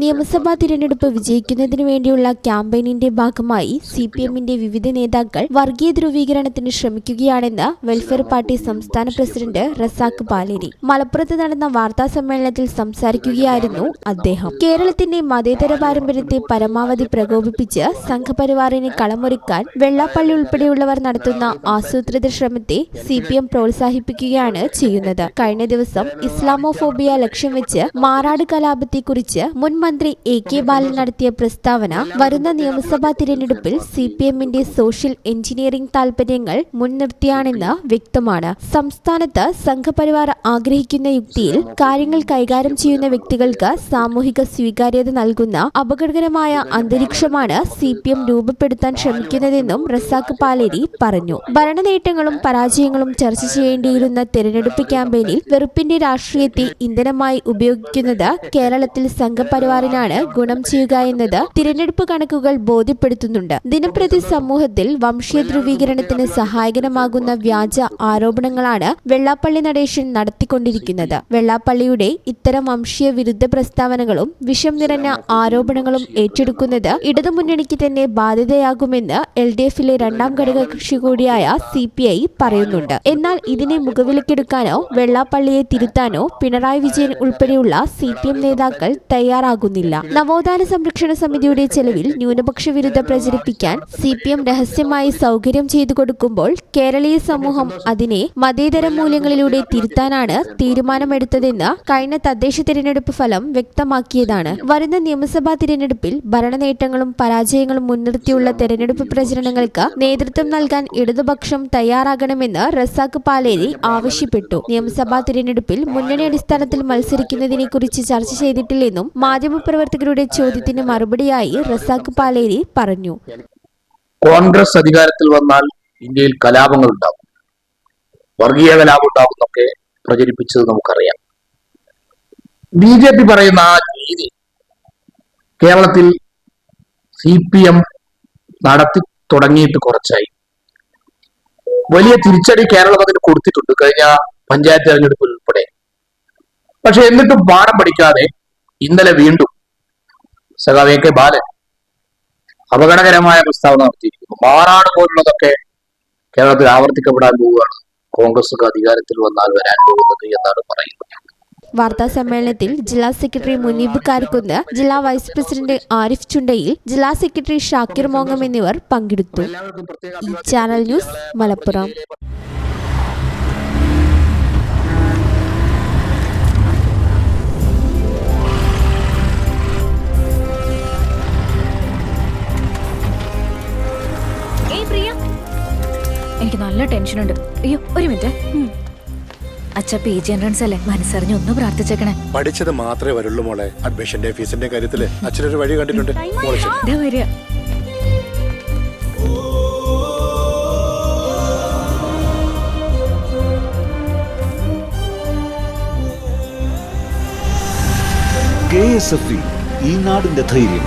നിയമസഭാ തിരഞ്ഞെടുപ്പ് വിജയിക്കുന്നതിന് വേണ്ടിയുള്ള ക്യാമ്പയിനിന്റെ ഭാഗമായി സി പി എമ്മിന്റെ വിവിധ നേതാക്കൾ വർഗീയ ധ്രുവീകരണത്തിന് ശ്രമിക്കുകയാണെന്ന് വെൽഫെയർ പാർട്ടി സംസ്ഥാന പ്രസിഡന്റ് റസാഖ് പാലേരി മലപ്പുറത്ത് നടന്ന വാർത്താ സമ്മേളനത്തിൽ സംസാരിക്കുകയായിരുന്നു അദ്ദേഹം. കേരളത്തിന്റെ മതേതര പാരമ്പര്യത്തെ പരമാവധി പ്രകോപിപ്പിച്ച് സംഘപരിവാറിനെ കളമൊരുക്കാൻ വെള്ളാപ്പള്ളി ഉൾപ്പെടെയുള്ളവർ നടത്തുന്ന ആസൂത്രിത ശ്രമത്തെ സി പി എം പ്രോത്സാഹിപ്പിക്കുകയാണ് ചെയ്യുന്നത്. കഴിഞ്ഞ ദിവസം ഇസ്ലാമോഫോബിയ ലക്ഷ്യം വെച്ച് മാറാട് കലാപത്തെക്കുറിച്ച് മുൻ മന്ത്രി എ കെ ബാലൻ നടത്തിയ പ്രസ്താവന വരുന്ന നിയമസഭാ തിരഞ്ഞെടുപ്പിൽ സി പി എമ്മിന്റെ സോഷ്യൽ എഞ്ചിനീയറിംഗ് താൽപര്യങ്ങൾ മുൻനിർത്തിയാണെന്ന് വ്യക്തമാണ്. സംസ്ഥാനത്ത് സംഘപരിവാർ ആഗ്രഹിക്കുന്ന യുക്തിയിൽ കാര്യങ്ങൾ കൈകാര്യം ചെയ്യുന്ന വ്യക്തികൾക്ക് സാമൂഹിക സ്വീകാര്യത നൽകുന്ന അപകടകരമായ അന്തരീക്ഷമാണ് സി പി എം രൂപപ്പെടുത്താൻ ശ്രമിക്കുന്നതെന്നും റസാഖ് പാലേരി പറഞ്ഞു. ഭരണ നേട്ടങ്ങളും പരാജയങ്ങളും ചർച്ച ചെയ്യേണ്ടിയിരുന്ന തെരഞ്ഞെടുപ്പ് ക്യാമ്പയിനിൽ വെറുപ്പിന്റെ രാഷ്ട്രീയത്തെ ഇന്ധനമായി ഉപയോഗിക്കുന്നത് കേരളത്തിൽ സംഘപരിവാറിനാണ് ഗുണം ചെയ്യുക എന്നത് തിരഞ്ഞെടുപ്പ് കണക്കുകൾ ബോധ്യപ്പെടുത്തുന്നുണ്ട്. ദിനപ്രതി സമൂഹത്തിൽ വംശീയ ധ്രുവീകരണത്തിന് സഹായകരമാകുന്ന വ്യാജ ആരോപണങ്ങളാണ് വെള്ളാപ്പള്ളി നടേശൻ നടത്തിക്കൊണ്ടിരിക്കുന്നത്. വെള്ളാപ്പള്ളിയുടെ ഇത്തരം വംശീയ വിരുദ്ധ പ്രസ്താവനകളും വിഷം നിറഞ്ഞ ആരോപണങ്ങളും ഏറ്റെടുക്കുന്നത് ഇടതുമുന്നണിക്ക് തന്നെ ബാധ്യതയാകുമെന്ന് എൽ ഡി എഫിലെ രണ്ടാം ഘടക കക്ഷി കൂടിയായ സി പി ഐ പറയുന്നുണ്ട്. എന്നാൽ ഇതിനെ മുഖവിലക്കെടുക്കാനോ വെള്ളാപ്പള്ളിയെ തിരുത്താനോ പിണറായി വിജയൻ ഉൾപ്പെടെയുള്ള സി പി എം നേതാക്കൾ തയ്യാറാകുന്നില്ല നവോത്ഥാന സംരക്ഷണ സമിതിയുടെ ചെലവിൽ ന്യൂനപക്ഷ വിരുദ്ധ പ്രചരിപ്പിക്കാൻ സി പി എം രഹസ്യമായി സൗകര്യം ചെയ്തു കൊടുക്കുമ്പോൾ കേരളീയ സമൂഹം അതിനെ മതേതര മൂല്യങ്ങളിലൂടെ തിരുത്താനാണ് തീരുമാനമെടുത്തതെന്ന് കഴിഞ്ഞ തദ്ദേശ തിരഞ്ഞെടുപ്പ് ഫലം വ്യക്തമാക്കിയതാണ്. വരുന്ന നിയമസഭാ തിരഞ്ഞെടുപ്പിൽ ഭരണ നേട്ടങ്ങളും പരാജയങ്ങളും മുൻനിർത്തിയുള്ള തെരഞ്ഞെടുപ്പ് പ്രചരണങ്ങൾക്ക് നേതൃത്വം നൽകാൻ ഇടതുപക്ഷം തയ്യാറാകണമെന്ന് റസാഖ് പാലേരി ആവശ്യപ്പെട്ടു. നിയമസഭാ തിരഞ്ഞെടുപ്പിൽ മുന്നണി അടിസ്ഥാനത്തിൽ മത്സരിക്കുന്നതിനെ കുറിച്ച് ചർച്ച ചെയ്തിട്ടില്ലെന്നും മാധ്യമപ്രവർത്തകരുടെ ചോദ്യത്തിന് മറുപടിയായി റസാഖ് പാലേരി പറഞ്ഞു. കോൺഗ്രസ് അധികാരത്തിൽ വന്നാൽ ഇന്ത്യയിൽ കലാപങ്ങൾ ഉണ്ടാകും വർഗീയ കലാപം ഉണ്ടാകുന്നൊക്കെ പ്രചരിപ്പിച്ചത് നമുക്കറിയാം. ബി ജെ പി പറയുന്ന ആ രീതി കേരളത്തിൽ സി പി എം നടത്തി തുടങ്ങിയിട്ട് കുറച്ചായി. വലിയ തിരിച്ചടി കേരളം അതിന് കൊടുത്തിട്ടുണ്ട് കഴിഞ്ഞ പഞ്ചായത്ത് തെരഞ്ഞെടുപ്പിൽ ഉൾപ്പെടെ. പക്ഷെ എന്നിട്ടും പാഠം പഠിക്കാതെ ഇന്നലെ വീണ്ടും സഖാവ് എ കെ ബാലൻ അപകടകരമായ പ്രസ്താവന നടത്തിയിരിക്കുന്നു. മാറാട് പോലുള്ളതൊക്കെ കേരളത്തിൽ ആവർത്തിക്കപ്പെടാൻ പോവുകയാണ്. കോൺഗ്രസ് അധികാരത്തിൽ വന്നാൽ വരാൻ പോകുന്നത് എന്നാണ് പറയുന്നത്. വാർത്താ സമ്മേളനത്തിൽ ജില്ലാ സെക്രട്ടറി മുനീബ് കാർക്കുന്ന് ജില്ലാ വൈസ് പ്രസിഡന്റ് ആരിഫ് ചുണ്ടയിൽ ജില്ലാ സെക്രട്ടറി ഷാക്കിർ മോങ്ങം എന്നിവർ പങ്കെടുത്തു. ഈ ചാനൽ ന്യൂസ് മലപ്പുറം. എനിക്ക് നല്ല ടെൻഷൻ ഉണ്ട്. അയ്യോ ഒരു മിനിറ്റ് അച്ഛ പി ജി എൻട്രൻസ് അല്ലേ? മനസ്സറിഞ്ഞ് ഒന്ന് പ്രാർത്ഥിച്ചേക്കണേ. പഠിച്ചത് മാത്രമേ വരുള്ളൂ മോളെ. അഡ്മിഷന്റെ ഫീസിന്റെ കാര്യത്തിൽ അച്ഛനൊരു വഴി കണ്ടിട്ടുണ്ട്. വരിക. കെ എസ് എഫ് ഈ നാടിന്റെ ധൈര്യം.